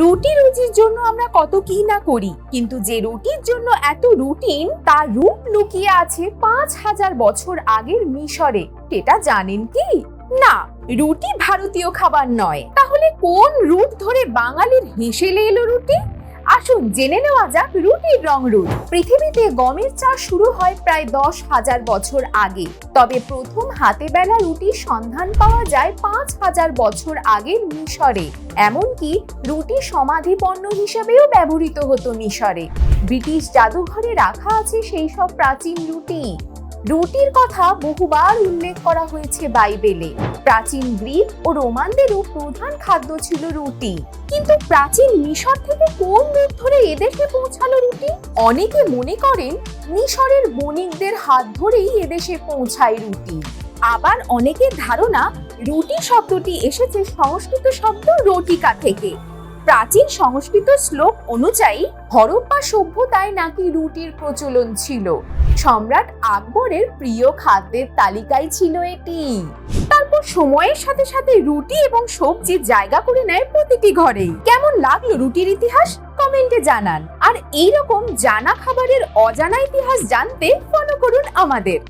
রুটি রুজির জন্য আমরা কত কি না করি, কিন্তু যে রুটির জন্য এত রুটিন তার রূপ লুকিয়ে আছে পাঁচ হাজার বছর আগের মিশরে। এটা জানেন কি? না, রুটি ভারতীয় খাবার নয়। তাহলে কোন রুট ধরে বাঙালির হেসেলে এলো রুটি? আসুন জেনে নেওয়া যাক রুটির রং রুট পৃথিবীতে গমের চাষ শুরু হয় প্রায় দশ হাজার বছর আগে। তবে প্রথম হাতে বেলা রুটির সন্ধান পাওয়া যায় পাঁচ হাজার বছর আগের মিশরে। এমনকি রুটি সমাধি পণ্য হিসেবেও ব্যবহৃত হতো মিশরে। ব্রিটিশ জাদুঘরে রাখা আছে সেই সব প্রাচীন রুটি। রুটির কথা বহুবার উল্লেখ করা হয়েছে বাইবেলে। প্রাচীন গ্রিক ও রোমানদেরও প্রধান খাদ্য ছিল রুটি। কিন্তু প্রাচীন মিশর থেকে কোন অনেকে মনে করেন মিশরের বণিকদের হাত ধরেই এদেশে পৌঁছায় রুটি। আবার অনেকের ধারণা রুটি শব্দটি এসেছে সংস্কৃত শব্দ রটিকা থেকে। প্রাচীন সংস্কৃত শ্লোক অনুযায়ী হরপ্পা সভ্যতায় নাকি রুটির প্রচলন ছিল। সম্রাট আকবরের প্রিয় খাদ্যের তালিকায় ছিল এটি। তারপর সময়ের সাথে সাথে রুটি এবং সবজি জায়গা করে নেয় প্রতিটি ঘরেই। কেমন লাগল রুটির ইতিহাস? কমেন্টে জানান। আর এইরকম জানা খাবারের অজানা ইতিহাস জানতে ফলো করুন আমাদের।